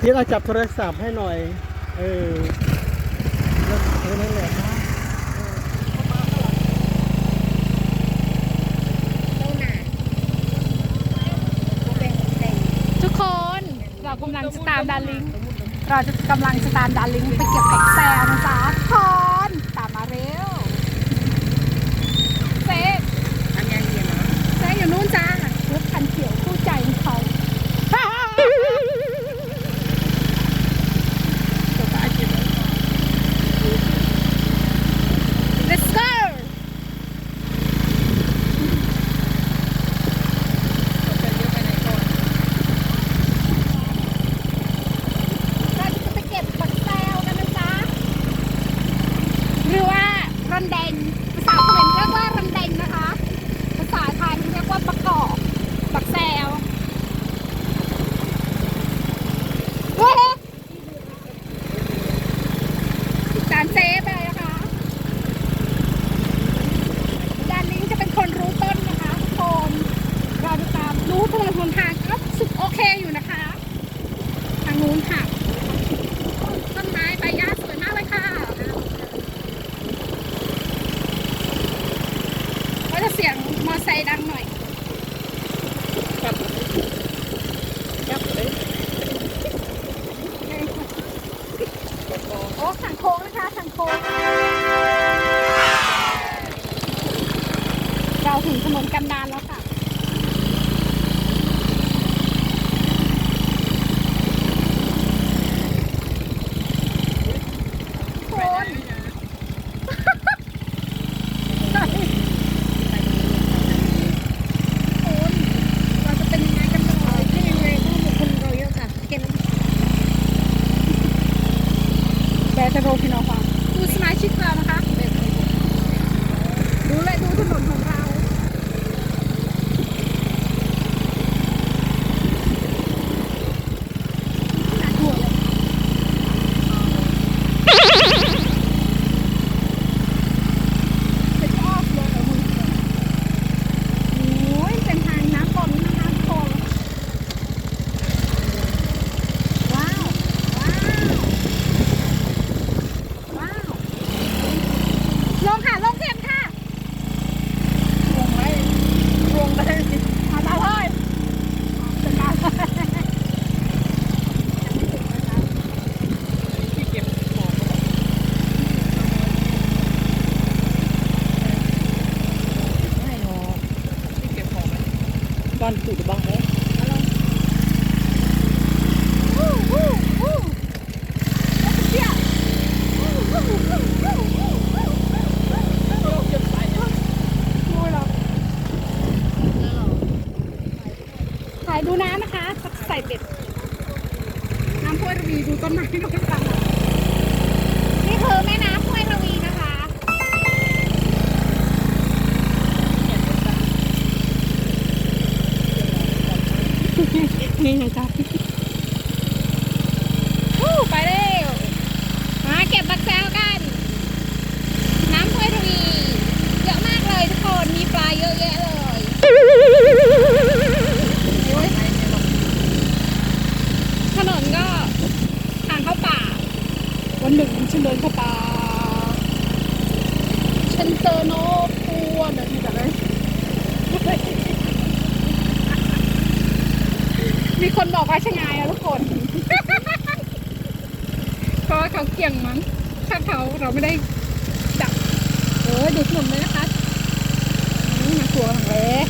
พี่เราจับโทรศัพท์ให้หน่อย เออแล้วเออนั่นแหละนะทุกคนเรากำลังจะตามดาริง เราจะกำลังจตามดาริงไปเก็บแตกแซวนะจ๊ะทุนตามมาเร็วเซ๊ทำงานเย็นเหอเซฟอยู่นู้นจ้า ต้นไม้ใบหญ้าสวยมากเลยค่ะก็จะเสียงมอไซค์ดังหน่อยครับยับเลยโอ้สั่งโค้งนะคะสั่งโค้งเราถึงถนนกันดานแล้วค่ะ ขึ้นถนน con tụ được bong đấy Hãy subscribe cho kênh Ghiền Mì Gõ Để không bỏ lỡ những video hấp dẫn ใส่เป็ด น้ำพุทวีดูต้นไม้ดูต่างนี่คือแม่น้ Ini. มีคนบอกว่าชะงายอะทุกคน เพราะเขาเกี่ยงมั้งถ้าเขาเราไม่ได้จับ เออดูดหนุ่มเลยนะคะนี่มาตัวของเลย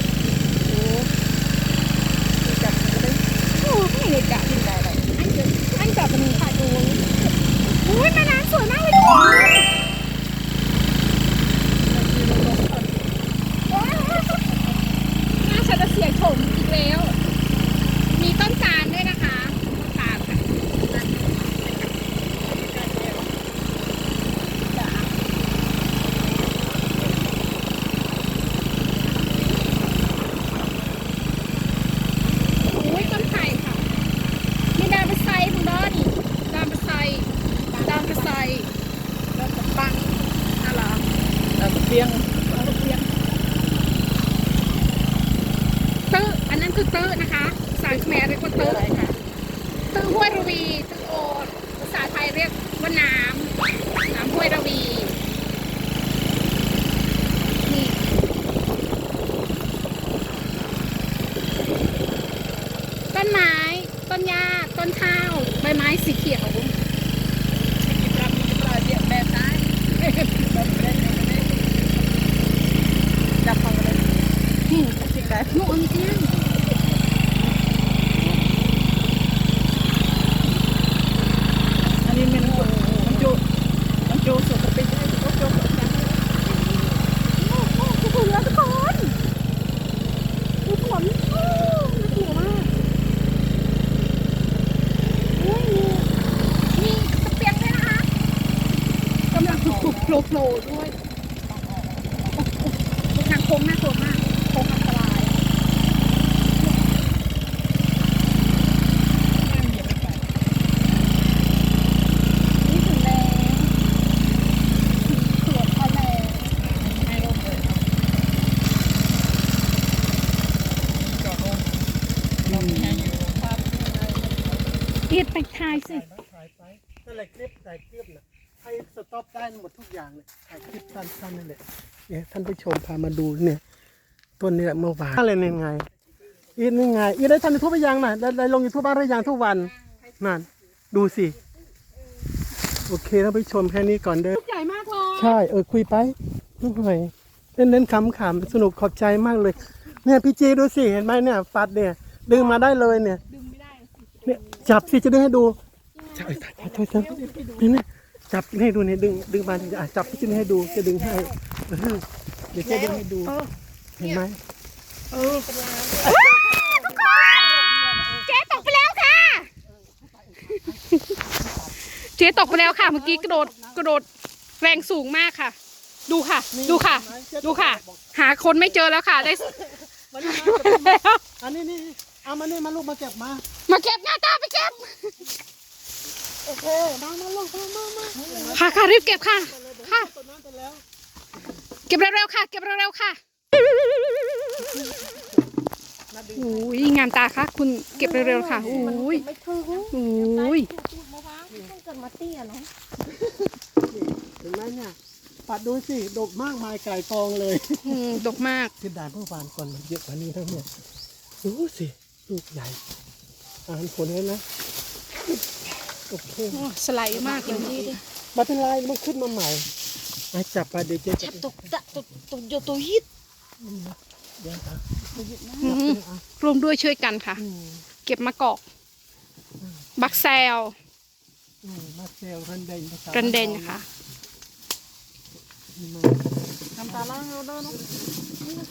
ียงเตื้ออันนั้นคือเตื้อนะคะภาษาเขมเรียกว่าเตื้อเตื้อห้วยระวีเตื้อโอภาษาไทยเรียกว่าน้ำน้ำห้วยระวีต้นไม้ ต้นหญ้า ต้นข้าว ใบไม้สีเขียว โผล่ด้วยทางโค้งน่ากลัวมากโค้งอันตรายนี่ถึงแล้วสวนทะเลให้ลงเลยจอดลงลงแค่อยู่ภาพอีดไปทายสิถ่ายไปนั่นแหละคลิปถ่ายคลิปนะ ให้สต็อปได้หมดทุกอย่างเลยถ่ายคลิปสั้นๆนั่นแหละเนี่ยท่านผู้ชมพามาดูเนี่ย ต้นนี้แหละเมื่อวานอะไรเนี่ยไงอีนี่ไงอีได้ทำยูทูบไปยังน่ะได้ได้ลงยูทูบบ้างหรือยังทุกวันนั่นดูสิโอเคท่านผู้ชมแค่นี้ก่อนเด้อใหญ่มากเลยใช่เออคุยไปนิดหน่อยเล่นเล่นๆขำๆสนุกขอบใจมากเลย เนี่ยพี่จีดูสิเห็นไหมเนี่ยปัดเนี่ย ดึงมาได้เลยเนี่ยดึงไม่ได้สิเนี่ยจับสิจะดึงให้ดูจับเอ้ยถ่ายถ่ายถ่ายถ่ายนี่นี่ จับให้ดูเนี่ยดึงดึงมาอะจับพี่จีให้ดูจะดึงให้เออเดี๋ยวจะดึงให้ดูเห็นไหมเจ๊ตกไปแล้วค่ะ เจ๊ตกไปแล้วค่ะเมื่อกี้กระโดดกระโดดแรงสูงมากค่ะ ดูค่ะ ดูค่ะ ดูค่ะ หาคนไม่เจอแล้วค่ะได้มานี่มาเก็บมาอันนี้นี่เอามานี่มาลูกมาเก็บมา มาเก็บหน้าตาไปเก็บ โอเคมามาลูกมามามาค่ะค่ะรีบเก็บค่ะ ค่ะต้นนั้นไปแล้วเก็บเร็วๆค่ะ เก็บเร็วๆค่ะอุ้ยงามตาค่ะ คุณเก็บเร็วๆค่ะอุ้ยไม่ถึงอุ้ยมาวางต้องเกิดมาเตี้ยเนาะเห็นไหมเนี่ยปัดดูสิ ดกมากมายไก่กองเลยอืมดกมากเสียดายเมื่อวานก่อนมันเยอะกว่านี้ทั้งเนี่ยดูสิ ลูกใหญ่ อ่านผลเลยนะ โอเคโอ้สไลด์มากเลยไมาเป็นไรมันขึ้นมาใหม่อะจับไปเดี๋ยวเจ๊จะตกตะตกตกโยโตฮิตเดี๋ยวครับอืมรวมด้วยช่วยกันค่ะอืมเก็บมะกอก บักแซลอืมมาเซลรันเดนภาษารันเดนค่ะน้ำตาล่างเอาเด้อเนาะ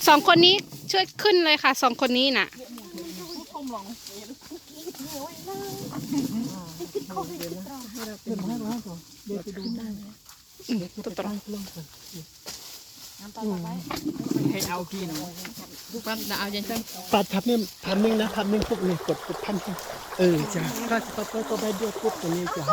สองคนนี้ช่วยขึ้นเลยค่ะ สองคนนี้น่ะชมหลง เดี๋ยวมาแล้วก่อนเดี๋ยวไปดูได้อืมเดี๋ยวจะตุ๊ไปบตรงงกล้องก่อนาไหลให้เอากินทุกวันเอาอย่างเช่นปัดทับนี่ทับนิ่งนะทับนิ่งพวกนี้กดกดพันเออจ้ะถ้าสต็ไปเปอร์ก็ได้ด้วยปุ๊บตัวนี้จ้ะ